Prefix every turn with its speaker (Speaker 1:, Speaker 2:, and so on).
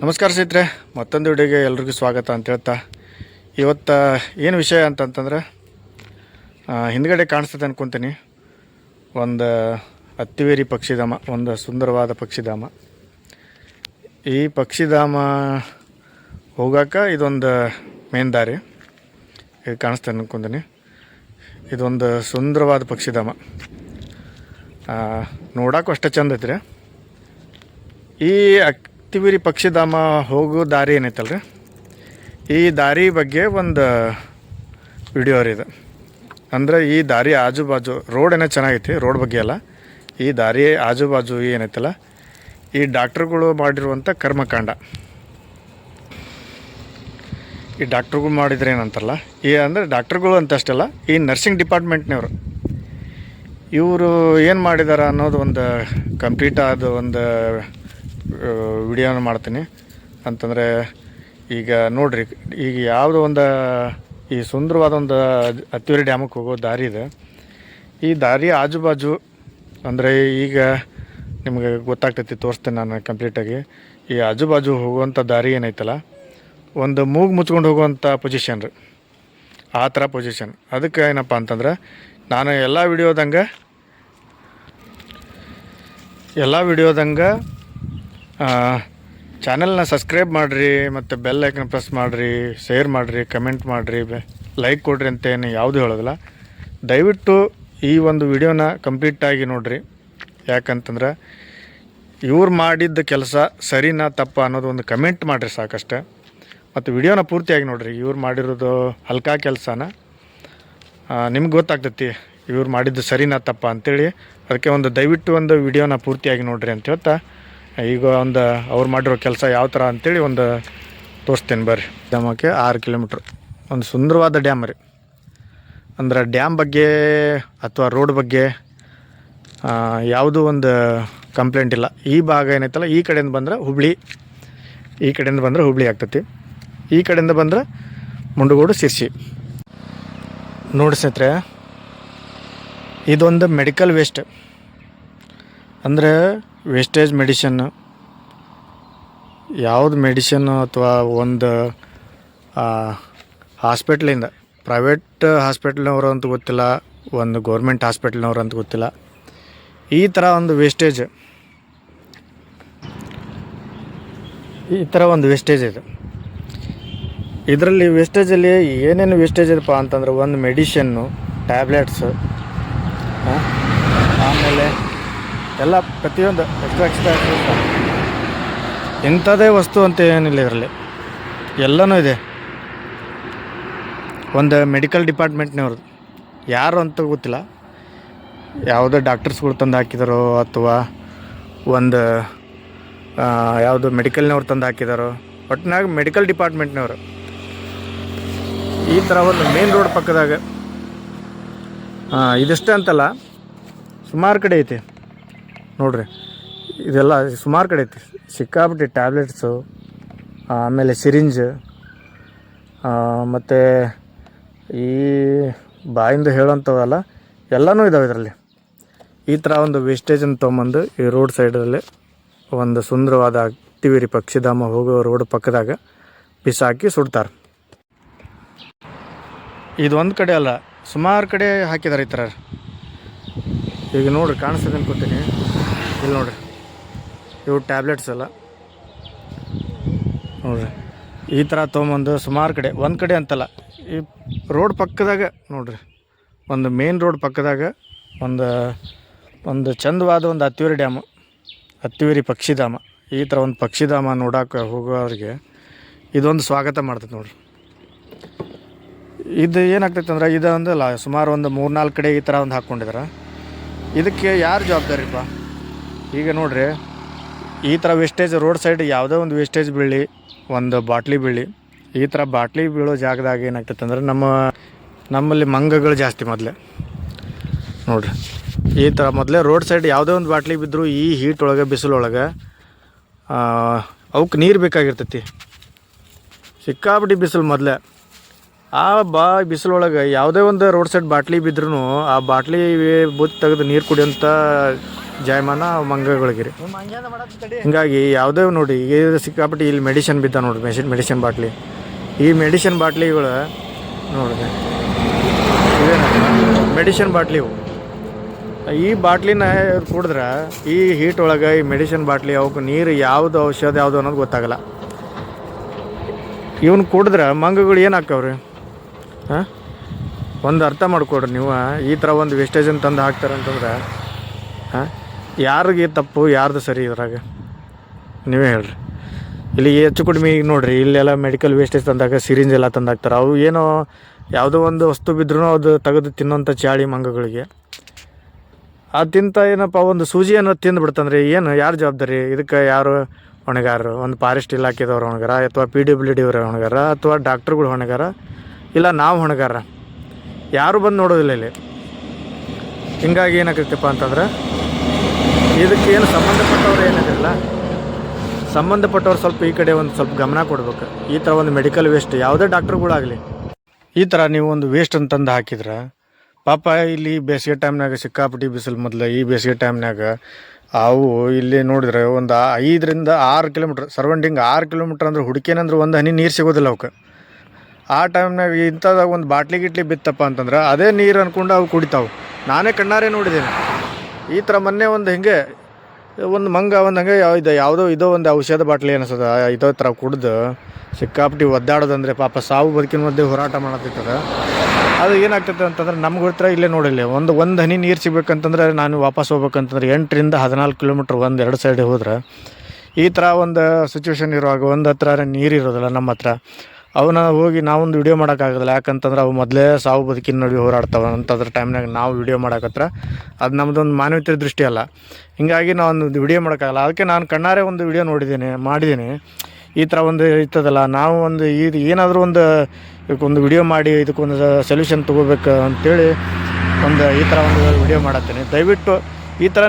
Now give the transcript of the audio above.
Speaker 1: ನಮಸ್ಕಾರ ಸ್ನೇಹಿತರೆ, ಮತ್ತೊಂದು ವಿಡಿಯೋಗೆ ಎಲ್ರಿಗೂ ಸ್ವಾಗತ ಅಂತ ಹೇಳ್ತಾ. ಇವತ್ತು ಏನು ವಿಷಯ ಅಂತಂತಂದ್ರೆ ಹಿಂದ್ಗಡೆ ಕಾಣಿಸ್ತದೆ ಅನ್ಕೊತೀನಿ. ಒಂದು ಅತ್ತಿವೇರಿ ಪಕ್ಷಿಧಾಮ, ಒಂದು ಸುಂದರವಾದ ಪಕ್ಷಿಧಾಮ. ಈ ಪಕ್ಷಿಧಾಮ ಹೋಗಾಕ ಇದೊಂದು ಮೇನ್ ದಾರಿ. ಇದು ಕಾಣಿಸ್ತದೆ ಅನ್ಕೊತೀನಿ. ಇದೊಂದು ಸುಂದರವಾದ ಪಕ್ಷಿಧಾಮ. ನೋಡೋಕ್ಕೂ ಅಷ್ಟೇ ಚಂದ ಐತ್ರಿ. ಈ ಅಕ್ತಿವಿರಿ ಪಕ್ಷಿಧಾಮ ಹೋಗೋ ದಾರಿ ಏನೈತಲ್ಲ ರೀ ಈ ದಾರಿ ಬಗ್ಗೆ ಒಂದು ವಿಡಿಯೋ ರೀ ಇದು. ಅಂದ್ರೆ ಈ ದಾರಿ ಆಜು ಬಾಜು ರೋಡ್ ಏನೋ ಚೆನ್ನಾಗೈತಿ ರೋಡ್ ಬಗ್ಗೆ ಅಲ್ಲ. ಈ ದಾರಿ ಆಜು ಬಾಜು ಏನೈತಲ್ಲ, ಈ ಡಾಕ್ಟ್ರುಗಳು ಮಾಡಿರುವಂಥ ಕರ್ಮಕಾಂಡ. ಈ ಡಾಕ್ಟ್ರುಗಳು ಮಾಡಿದ್ರೆ ಏನಂತಾರಲ್ಲ ಈ ಅಂದರೆ ಡಾಕ್ಟ್ರುಗಳು ಅಂತಷ್ಟಲ್ಲ, ಈ ನರ್ಸಿಂಗ್ ಡಿಪಾರ್ಟ್ಮೆಂಟ್ನವರು ಇವರು ಏನು ಮಾಡಿದ್ದಾರೆ ಅನ್ನೋದು ಒಂದು ಕಂಪ್ಲೀಟ್ ಆದ ಒಂದು ವಿಡಿಯೋನ ಮಾಡ್ತೀನಿ. ಅಂತಂದರೆ ಈಗ ನೋಡ್ರಿ, ಈಗ ಯಾವುದೋ ಒಂದು, ಈ ಸುಂದರವಾದ ಒಂದು ಹತ್ತಿವರಿ ಡ್ಯಾಮಕ್ಕೆ ಹೋಗೋ ದಾರಿ ಇದೆ. ಈ ದಾರಿ ಆಜುಬಾಜು, ಅಂದರೆ ಈಗ ನಿಮಗೆ ಗೊತ್ತಾಗ್ತೈತಿ, ತೋರಿಸ್ತೇನೆ ನಾನು ಕಂಪ್ಲೀಟಾಗಿ ಈ ಆಜುಬಾಜು ಹೋಗುವಂಥ ದಾರಿ ಏನೈತಲ್ಲ, ಒಂದು ಮೂಗು ಮುಚ್ಕೊಂಡು ಹೋಗುವಂಥ ಪೊಸಿಷನ್ ರೀ. ಆ ಥರ ಪೊಸಿಷನ್ ಅದಕ್ಕೆ ಏನಪ್ಪ ಅಂತಂದ್ರೆ, ನಾನು ಎಲ್ಲ ವಿಡಿಯೋದಂಗೆ ಎಲ್ಲ ವಿಡಿಯೋದಂಗೆ ಚಾನಲ್ನ ಸಬ್ಸ್ಕ್ರೈಬ್ ಮಾಡಿರಿ, ಮತ್ತು ಬೆಲ್ ಐಕನ್ ಪ್ರೆಸ್ ಮಾಡಿರಿ ಶೇರ್ ಮಾಡಿರಿ ಕಮೆಂಟ್ ಮಾಡಿರಿ ಲೈಕ್ ಕೊಡ್ರಿ ಅಂತ ಏನು ಯಾವುದೂ ಹೇಳೋದಿಲ್ಲ. ದಯವಿಟ್ಟು ಈ ಒಂದು ವಿಡಿಯೋನ ಕಂಪ್ಲೀಟಾಗಿ ನೋಡಿರಿ. ಯಾಕಂತಂದ್ರೆ ಇವ್ರು ಮಾಡಿದ್ದ ಕೆಲಸ ಸರಿನಾ ತಪ್ಪ ಅನ್ನೋದು ಒಂದು ಕಮೆಂಟ್ ಮಾಡಿರಿ ಸಾಕಷ್ಟೇ. ಮತ್ತು ವಿಡಿಯೋನ ಪೂರ್ತಿಯಾಗಿ ನೋಡಿರಿ, ಇವ್ರು ಮಾಡಿರೋದು ಹಲ್ಕಾ ಕೆಲಸನ. ನಿಮ್ಗೆ ಗೊತ್ತಾಗ್ತೈತಿ, ಇವ್ರು ಮಾಡಿದ್ದು ಸರಿನಾ ತಪ್ಪ ಅಂತೇಳಿ. ಅದಕ್ಕೆ ಒಂದು ದಯವಿಟ್ಟು ಒಂದು ವಿಡಿಯೋನ ಪೂರ್ತಿಯಾಗಿ ನೋಡಿರಿ ಅಂತ ಹೇಳ್ತಾ. ಈಗ ಒಂದು ಅವ್ರು ಮಾಡಿರೋ ಕೆಲಸ ಯಾವ ಥರ ಅಂತೇಳಿ ಒಂದು ತೋರಿಸ್ತೇನೆ ಬರ್ರಿ. ಡ್ಯಾಮಕ್ಕೆ ಆರು ಕಿಲೋಮೀಟ್ರ್. ಒಂದು ಸುಂದರವಾದ ಡ್ಯಾಮ್ ರೀ. ಅಂದ್ರೆ ಡ್ಯಾಮ್ ಬಗ್ಗೆ ಅಥವಾ ರೋಡ್ ಬಗ್ಗೆ ಯಾವುದೂ ಒಂದು ಕಂಪ್ಲೇಂಟ್ ಇಲ್ಲ. ಈ ಭಾಗ ಏನೈತಲ್ಲ, ಈ ಕಡೆಯಿಂದ ಬಂದ್ರೆ ಹುಬ್ಳಿ, ಈ ಕಡೆಯಿಂದ ಬಂದರೆ ಹುಬ್ಳಿ ಆಗ್ತೈತಿ. ಈ ಕಡೆಯಿಂದ ಬಂದರೆ ಮುಂಡಗೋಡು ಸಿರ್ಸಿ ನೋಡಿ ಸ್ನೇಹಿತರೆ, ಇದೊಂದು ಮೆಡಿಕಲ್ ವೇಸ್ಟ್. ಅಂದರೆ ವೇಸ್ಟೇಜ್ ಮೆಡಿಷನ್ ಯಾವುದು ಮೆಡಿಷನ್ ಅಥವಾ ಒಂದು ಹಾಸ್ಪಿಟ್ಲಿಂದ ಪ್ರೈವೇಟ್ ಹಾಸ್ಪಿಟ್ಲ್ನವರು ಅಂತ ಗೊತ್ತಿಲ್ಲ, ಒಂದು ಗೌರ್ಮೆಂಟ್ ಹಾಸ್ಪಿಟ್ಲ್ನವರು ಅಂತ ಗೊತ್ತಿಲ್ಲ. ಈ ಥರ ಒಂದು ವೇಸ್ಟೇಜ್ ಈ ಥರ ಒಂದು ವೇಸ್ಟೇಜ್ ಇದೆ. ಇದರಲ್ಲಿ ವೇಸ್ಟೇಜಲ್ಲಿ ಏನೇನು ವೇಸ್ಟೇಜ್ ಇದೆಪ್ಪ ಅಂತಂದ್ರೆ ಒಂದು ಮೆಡಿಷನ್ನು ಟ್ಯಾಬ್ಲೆಟ್ಸು ಎಲ್ಲ ಪ್ರತಿಯೊಂದು ಎಕ್ಸ್ಟ್ರಾ ಎಕ್ಸ್ಟ್ರಾ ಇಂಥದ್ದೇ ವಸ್ತು ಅಂತ ಏನಿಲ್ಲ ಇದರಲ್ಲಿ. ಎಲ್ಲನೂ ಇದೆ. ಒಂದು ಮೆಡಿಕಲ್ ಡಿಪಾರ್ಟ್ಮೆಂಟ್ನವ್ರದ್ದು ಯಾರು ಅಂತ ಗೊತ್ತಿಲ್ಲ. ಯಾವುದೋ ಡಾಕ್ಟರ್ಸ್ಗಳು ತಂದು ಹಾಕಿದಾರೋ ಅಥವಾ ಒಂದು ಯಾವುದು ಮೆಡಿಕಲ್ನವ್ರು ತಂದು ಹಾಕಿದಾರೋ. ಒಟ್ಟಿನಾಗ ಮೆಡಿಕಲ್ ಡಿಪಾರ್ಟ್ಮೆಂಟ್ನವರು ಈ ಥರ ಒಂದು ಮೇನ್ ರೋಡ್ ಪಕ್ಕದಾಗ ಇದಿಷ್ಟೇ ಅಂತಲ್ಲ. ಸುಮಾರು ಕಡೆ ಐತಿ. ನೋಡ್ರಿ, ಇದೆಲ್ಲ ಸುಮಾರು ಕಡೆ ಐತಿ. ಸಿಕ್ಕಾಪಟ್ಟೆ ಟ್ಯಾಬ್ಲೆಟ್ಸು ಆಮೇಲೆ ಸಿರಿಂಜ್ ಮತ್ತು ಈ ಬಾಯಿಂದ ಹೇಳೋಂಥವಲ್ಲ ಎಲ್ಲನೂ ಇದಾವೆ ಇದರಲ್ಲಿ. ಈ ಥರ ಒಂದು ವೇಸ್ಟೇಜನ್ನು ತೊಗೊಂಬಂದು ಈ ರೋಡ್ ಸೈಡಲ್ಲಿ ಒಂದು ಸುಂದರವಾದ ಅಕ್ತಿವಿರಿ ಪಕ್ಷಿಧಾಮ ಹೋಗೋ ರೋಡ್ ಪಕ್ಕದಾಗ ಬಿಸಾಕಿ ಸುಡ್ತಾರೆ. ಇದು ಒಂದು ಕಡೆ ಅಲ್ಲ, ಸುಮಾರು ಕಡೆ ಹಾಕಿದ್ದಾರೆ ಈ ಥರ ಈಗ ನೋಡ್ರಿ ಕಾಣಿಸ್ತದೆ ಅನ್ಕೋತೀನಿ ಇಲ್ಲಿ ನೋಡ್ರಿ. ಇವು ಟ್ಯಾಬ್ಲೆಟ್ಸ್ ಎಲ್ಲ. ನೋಡ್ರಿ. ಈ ಥರ ತೊಗೊಂಬಂದು ಸುಮಾರು ಕಡೆ, ಒಂದು ಕಡೆ ಅಂತಲ್ಲ, ಈ ರೋಡ್ ಪಕ್ಕದಾಗ ನೋಡ್ರಿ. ಒಂದು ಮೇನ್ ರೋಡ್ ಪಕ್ಕದಾಗ ಒಂದು ಒಂದು ಚಂದವಾದ ಒಂದು ಹತ್ತಿವೇರಿ ಡ್ಯಾಮು, ಹತ್ತಿವೇರಿ ಪಕ್ಷಿಧಾಮ, ಈ ಥರ ಒಂದು ಪಕ್ಷಿಧಾಮ ನೋಡೋಕೆ ಹೋಗೋರಿಗೆ ಇದೊಂದು ಸ್ವಾಗತ ಮಾಡ್ತದೆ ನೋಡ್ರಿ. ಇದು ಏನಾಗ್ತೈತೆ ಅಂದ್ರೆ, ಇದು ಒಂದಲ್ಲ, ಸುಮಾರು ಒಂದು ಮೂರ್ನಾಲ್ಕು ಕಡೆ ಈ ಥರ ಒಂದು ಹಾಕ್ಕೊಂಡಿದ್ದಾರೆ ಇದಕ್ಕೆ ಯಾರು ಜವಾಬ್ದಾರಿಪ್ಪ? ಈಗ ನೋಡ್ರಿ, ಈ ಥರ ವೇಸ್ಟೇಜ್ ರೋಡ್ ಸೈಡ್ ಯಾವುದೋ ಒಂದು ವೇಸ್ಟೇಜ್ ಬೀಳಿ ಒಂದು ಬಾಟ್ಲಿ ಬೀಳಿ ಈ ಥರ ಬಾಟ್ಲಿ ಬೀಳೋ ಜಾಗದಾಗ ಏನಾಗ್ತೈತೆ ಅಂದ್ರೆ ನಮ್ಮ, ನಮ್ಮಲ್ಲಿ ಮಂಗಗಳು ಜಾಸ್ತಿ ಮೊದಲೇ. ನೋಡ್ರಿ, ಈ ಥರ ಮೊದಲೇ ರೋಡ್ ಸೈಡ್ ಯಾವುದೇ ಒಂದು ಬಾಟ್ಲಿ ಬಿದ್ದರೂ ಈ ಹೀಟ್ ಒಳಗೆ, ಬಿಸಿಲೊಳಗೆ ಅವಕ್ಕೆ ನೀರು ಬೇಕಾಗಿರ್ತೈತಿ. ಸಿಕ್ಕಾಪಟ್ಟಿ ಬಿಸಿಲು ಮೊದಲೇ. ಆ ಬಾ, ಬಿಸಿಲೊಳಗೆ ಯಾವುದೇ ಒಂದು ರೋಡ್ ಸೈಡ್ ಬಾಟ್ಲಿ ಬಿದ್ರೂ ಆ ಬಾಟ್ಲಿ ಬುತ್ತಿ ತೆಗೆದು ನೀರು ಕುಡಿಯೋಂಥ ಜಾಯಮಾನ ಮಂಗಗಳಿಗೆ ಹಿಂಗಾಗಿ ಯಾವುದೇ ನೋಡಿ ಈಗ ಸಿಕ್ಕಾಪಟ್ಟೆ ಇಲ್ಲಿ ಮೆಡಿಸಿನ್ ಬಿದ್ದ ನೋಡಿ ಮೆಷಿನ್ ಮೆಡಿಸಿನ್ ಬಾಟ್ಲಿ. ಈ ಮೆಡಿಸಿನ್ ಬಾಟ್ಲಿಗಳು ನೋಡಿದೆ ಮೆಡಿಸಿನ್ ಬಾಟ್ಲಿ ಇವು. ಈ ಬಾಟ್ಲಿನ ಕುಡಿದ್ರೆ ಈ ಹೀಟ್ ಒಳಗೆ ಈ ಮೆಡಿಸಿನ್ ಬಾಟ್ಲಿ ಅವಕ್ಕೆ ನೀರು ಯಾವುದು ಔಷಧ ಯಾವುದು ಅನ್ನೋದು ಗೊತ್ತಾಗಲ್ಲ. ಇವನ್ ಕುಡಿದ್ರೆ ಮಂಗಗಳು ಏನು ಹಾಕವ್ರಿ ಹಾಂ? ಒಂದು ಅರ್ಥ ಮಾಡಿಕೊಡ್ರಿ ನೀವು ಈ ಥರ ಒಂದು ವೇಸ್ಟೇಜನ್ನು ತಂದು ಹಾಕ್ತಾರೆ ಅಂತಂದ್ರೆ ಹಾಂ? ಯಾರಿಗೆ ತಪ್ಪು, ಯಾರ್ದು ಸರಿ ಇದ್ರಾಗ? ನೀವೇ ಹೇಳ್ರಿ. ಇಲ್ಲಿ ಹೆಚ್ಚು ಕಡಿಮೆ ಈಗ ನೋಡಿರಿ, ಇಲ್ಲೆಲ್ಲ ಮೆಡಿಕಲ್ ವೇಸ್ಟೇಜ್ ತಂದಾಗ ಸಿರಿಂಜ್ ಎಲ್ಲ ತಂದಾಗ್ತಾರೆ ಅವು ಏನೋ ಯಾವುದೋ ಒಂದು ವಸ್ತು ಬಿದ್ದರೂ ಅದು ತೆಗೆದು ತಿನ್ನೋಂಥ ಚಾಳಿ ಮಂಗಗಳಿಗೆ. ಅದು ತಿಂತ ಏನಪ್ಪ, ಒಂದು ಸೂಜಿ ಅನ್ನೋದು ತಿಂದು ಬಿಡ್ತಂದ್ರೆ ಏನು? ಯಾರು ಜವಾಬ್ದಾರಿ? ಇದಕ್ಕೆ ಯಾರು ಹೊಣೆಗಾರರು? ಒಂದು ಫಾರೆಸ್ಟ್ ಇಲಾಖೆದವ್ರು ಹೊಣೆಗಾರ, ಅಥವಾ ಪಿ ಡಬ್ಲ್ಯೂ ಡಿ ಅವ್ರ ಹೊಣೆಗಾರ, ಅಥವಾ ಡಾಕ್ಟ್ರುಗಳು ಹೊಣೆಗಾರ, ಇಲ್ಲ ನಾವು ಹೊಣೆಗಾರ? ಯಾರು ಬಂದು ನೋಡೋದಿಲ್ಲ ಇಲ್ಲಿ? ಹಿಂಗಾಗಿ ಏನಾಗತ್ತಪ್ಪ ಅಂತಂದ್ರೆ ಇದಕ್ಕೆ ಏನು ಸಂಬಂಧಪಟ್ಟವ್ರು ಏನಿದಿಲ್ಲ. ಸಂಬಂಧಪಟ್ಟವ್ರು ಸ್ವಲ್ಪ ಈ ಕಡೆ ಒಂದು ಸ್ವಲ್ಪ ಗಮನ ಕೊಡ್ಬೇಕು. ಈ ಥರ ಒಂದು ಮೆಡಿಕಲ್ ವೇಸ್ಟ್ ಯಾವುದೇ ಡಾಕ್ಟ್ರುಗಳಾಗಲಿ ಈ ಥರ ನೀವು ಒಂದು ವೇಸ್ಟ್ ಅಂತಂದು ಹಾಕಿದ್ರೆ, ಪಾಪ ಇಲ್ಲಿ ಬೇಸಿಗೆ ಟೈಮ್ನಾಗ ಸಿಕ್ಕಾಪಟ್ಟಿ ಬಿಸಿಲು ಮೊದಲು, ಈ ಬೇಸಿಗೆ ಟೈಮ್ನಾಗ ಅವು ಇಲ್ಲಿ ನೋಡಿದ್ರೆ ಒಂದು ಐದರಿಂದ ಆರು ಕಿಲೋಮೀಟ್ರ್ ಸರೌಂಡಿಂಗ್ ಆರು ಕಿಲೋಮೀಟ್ರ್ ಅಂದ್ರೆ ಹುಡುಕೇನಂದ್ರೆ ಒಂದು ಹನಿ ನೀರು ಸಿಗೋದಿಲ್ಲ ಅವಕ್ಕೆ ಆ ಟೈಮ್ನಾಗ ಇಂಥದಾಗ ಒಂದು ಬಾಟ್ಲಿ ಗಿಟ್ಲಿ ಬಿತ್ತಪ್ಪ ಅಂತಂದ್ರೆ ಅದೇ ನೀರು ಅಂದ್ಕೊಂಡು ಅವು ಕುಡಿತಾವೆ. ನಾನೇ ಕಣ್ಣಾರೆ ನೋಡಿದ್ದೇನೆ. ಈ ಥರ ಮೊನ್ನೆ ಒಂದು ಹಿಂಗೆ, ಒಂದು ಮಂಗ ಒಂದು ಹಂಗೆ ಇದು ಯಾವುದೋ ಇದೋ ಒಂದು ಔಷಧ ಬಾಟ್ಲಿ ಅನಿಸ್ತದ ಇದೋ ಥರ ಕುಡ್ದು ಸಿಕ್ಕಾಪಟ್ಟಿ ಒದ್ದಾಡೋದಂದ್ರೆ ಪಾಪ ಸಾವು ಬದುಕಿನ ಮಧ್ಯೆ ಹೋರಾಟ ಮಾಡತ್ತಿತ್ತದ. ಅದು ಏನಾಗ್ತೈತೆ ಅಂತಂದ್ರೆ ನಮ್ಗೆ ಹೋಗ್ತಾರೆ ಇಲ್ಲೇ ನೋಡಿಲ್ಲ, ಒಂದು ಒಂದು ಹನಿ ನೀರು ಸಿಗ್ಬೇಕಂತಂದ್ರೆ ನಾನು ವಾಪಸ್ ಹೋಗ್ಬೇಕಂತಂದ್ರೆ ಎಂಟರಿಂದ ಹದಿನಾಲ್ಕು ಕಿಲೋಮೀಟ್ರ್ ಒಂದು ಎರಡು ಸೈಡ್ ಹೋದ್ರೆ, ಈ ಥರ ಒಂದು ಸಿಚುವೇಶನ್ ಇರುವಾಗ ಒಂದು ಹತ್ರ ನೀರು ಇರೋದಿಲ್ಲ ನಮ್ಮ ಹತ್ರ. ಅವನ್ನ ಹೋಗಿ ನಾವೊಂದು ವಿಡಿಯೋ ಮಾಡೋಕ್ಕಾಗೋದಿಲ್ಲ ಯಾಕಂತಂದ್ರೆ ಅವು ಮೊದಲೇ ಸಾವು ಬದುಕಿನ ನಡುವೆ ಹೋರಾಡ್ತಾವೆ ಅಂಥದ್ರ ಟೈಮ್ನಾಗ ನಾವು ವಿಡಿಯೋ ಮಾಡಕತ್ರ. ಅದು ನಮ್ಮದೊಂದು ಮಾನವೀಯ ದೃಷ್ಟಿ ಅಲ್ಲ. ಹೀಗಾಗಿ ನಾವು ಒಂದು ವಿಡಿಯೋ ಮಾಡೋಕ್ಕಾಗಲ್ಲ. ಅದಕ್ಕೆ ನಾನು ಕಣ್ಣಾರೆ ಒಂದು ವಿಡಿಯೋ ನೋಡಿದ್ದೀನಿ, ಮಾಡಿದ್ದೀನಿ. ಈ ಥರ ಒಂದು ಇರ್ತದಲ್ಲ, ನಾವು ಒಂದು ಇದು ಏನಾದರೂ ಒಂದು ಇದಕ್ಕೊಂದು ವಿಡಿಯೋ ಮಾಡಿ, ಇದಕ್ಕೊಂದು ಸೊಲ್ಯೂಷನ್ ತೊಗೋಬೇಕು ಅಂತೇಳಿ ಒಂದು ಈ ಥರ ಒಂದು ವಿಡಿಯೋ ಮಾಡತ್ತೀನಿ. ದಯವಿಟ್ಟು ಈ ಥರ